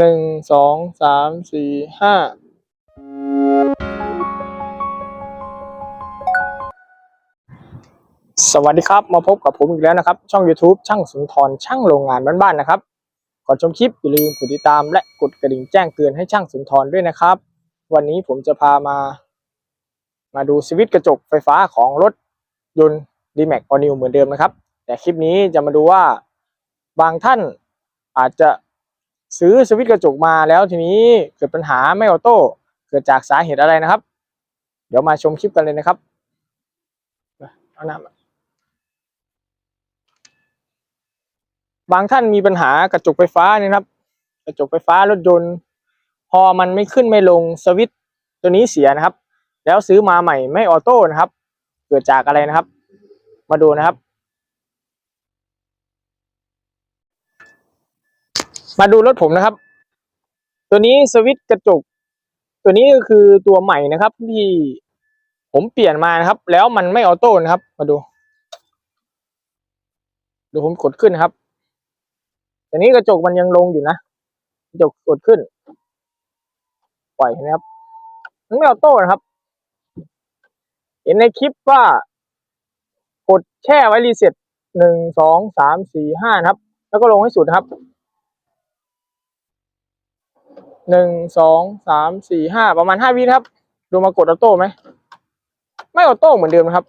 หนึ่งสองสามสี่ห้าสวัสดีครับ มาพบกับผมอีกแล้วนะครับ ช่อง YouTube ช่างสุนทรช่างโรงงานบ้านๆนะครับ ก่อนชมคลิปอย่าลืมกดติดตามและกดกระดิ่งแจ้งเตือนให้ช่างสุนทรด้วยนะครับ วันนี้ผมจะพามา มาดูสวิตช์กระจกไฟฟ้าของรถยนต์ D-Max All New เหมือนเดิมนะครับ แต่คลิปนี้จะมาดูว่าบางท่านอาจจะ ซื้อสวิตช์กระจกมาแล้วทีนี้เกิดปัญหาไม่ออโต้เกิดจากสาเหตุอะไรนะครับ เดี๋ยวมาชมคลิปกันเลยนะครับเอาน้ำมาบางท่านมีปัญหากระจกไฟฟ้านี่นะครับ กระจกไฟฟ้ารถยนต์ พอมันไม่ขึ้นไม่ลงสวิตช์ตัวนี้เสียนะครับ แล้วซื้อมาใหม่ไม่ออโต้นะครับ เกิดจากอะไรนะครับ มาดูนะครับ มาดูรถผมนะครับ ตัวนี้สวิตช์กระจก ตัวนี้ก็คือตัวใหม่นะครับ ที่ผมเปลี่ยนมานะครับ แล้วมันไม่ออโต้นะครับ มาดูดูผมกดขึ้นนะครับแตัวนี้กระจกมันยังลงอยู่นะกระจกกดขึ้น ปล่อยนะครับมันไม่ออโต้นะครับ เห็นในคลิปว่ากดแช่ไว้รีเซ็ตหนึ่งสองสามสี่ห้านะครับ แล้วก็ลงให้สุดครับ หนึ่งสองสามสี่ห้าประมาณห้าวิครับดูมากดออโต้ไหมไม่ออโต้เหมือนเดิมนะครับ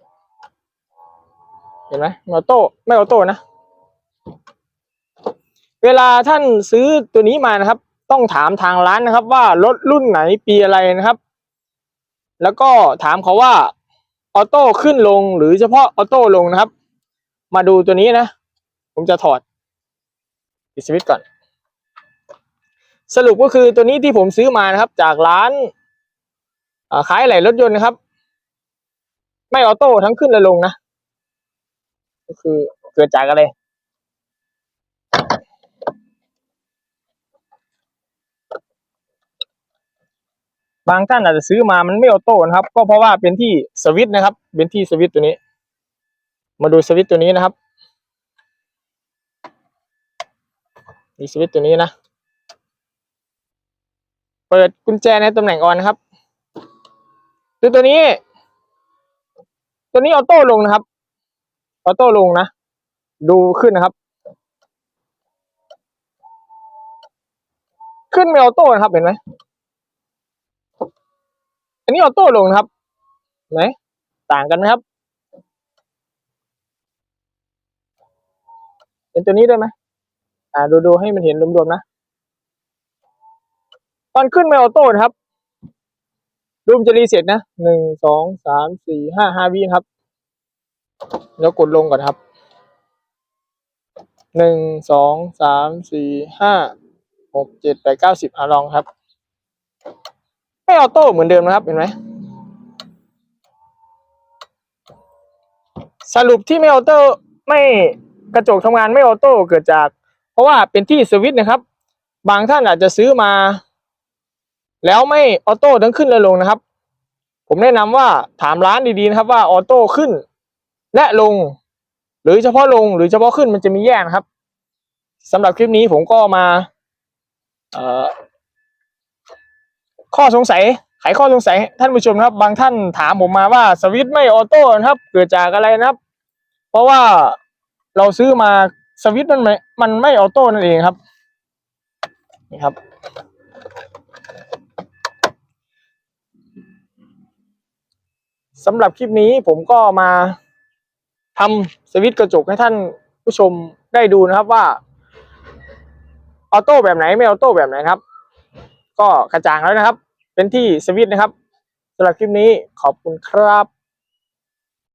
เห็นไหมออโต้ไม่ออโต้นะเวลาท่านซื้อตัวนี้มานะครับ ต้องถามทางร้านนะครับ ว่ารถรุ่นไหนปีอะไรนะครับ แล้วก็ถามเขาว่าออโต้ขึ้นลงหรือเฉพาะออโต้ลงนะครับ มาดูตัวนี้นะ ผมจะถอดปิดสวิตช์ก่อน สรุปก็คือตัวนี้ที่ผมซื้อมานะครับ จากร้านาขายไหล่รถยนต์นะครับ ไม่ออโต้ทั้งขึ้นและลงนะ ก็คือเกิดจากอะไรบางท่านอาจจะซื้อมามันไม่ออโต้นะครับ ก็เพราะว่าเป็นที่สวิตนะครับ เป็นที่สวิตตัวนี้ มาดูสวิตตัวนี้นะครับนี่สวิตตัวนี้นะ เปิดกุญแจในตำแหน่งออนนะครับคือตัวนี้ ตัวนี้ออโต้ลงนะครับ ออโต้ลงนะ ดูขึ้นนะครับ ขึ้นไม่ออโต้นะครับเห็นไหมอันนี้ออโต้ลงนะครับเห็นไหมต่างกันไหมครับเห็นตัวนี้ได้ไหมอ่าดูดูให้มันเห็นรวมๆนะ ตอนขึ้นไม่ออโต้นะครับดูมจะรีเซ็ตนะหนึ่งสองสามสี่ห้าห้าวิครับ แล้วกดลงก่อนครับหนึ่งสองสามสี่ห้าหกเจ็ดแปดเก้าสิบอะลองครับ ไม่ออโต้เหมือนเดิมนะครับเห็นไหมสรุปที่ไม่ออโต้ไม่กระจกทำงานไม่ออโต้เกิดจาก เพราะว่าเป็นที่สวิตช์นะครับ บางท่านอาจจะซื้อมา แล้วไม่ออโต้ทั้งขึ้นและลงนะครับ ผมแนะนำว่าถามร้านดีๆนะครับว่าออโต้ขึ้น และลง หรือเฉพาะลงหรือเฉพาะขึ้นมันจะมีแยกนะครับสำหรับคลิปนี้ผมก็มาเอ่อข้อสงสัยไขข้อสงสัยท่านผู้ชมครับ บางท่านถามผมมาว่าสวิตไม่ออโต้นะครับ เกิดจากอะไรนะครับ เพราะว่าเราซื้อมาสวิตมันไม่มันไม่ออโต้นั่นเองครับนี่ครับ สำหรับคลิปนี้ผมก็มาทำสวิตช์กระจกให้ท่านผู้ชมได้ดูนะครับว่าออโต้แบบไหนไม่ออโต้แบบไหนครับ ก็กระจ่างแล้วนะครับ เป็นที่สวิตช์นะครับสำหรับคลิปนี้ขอบคุณครับ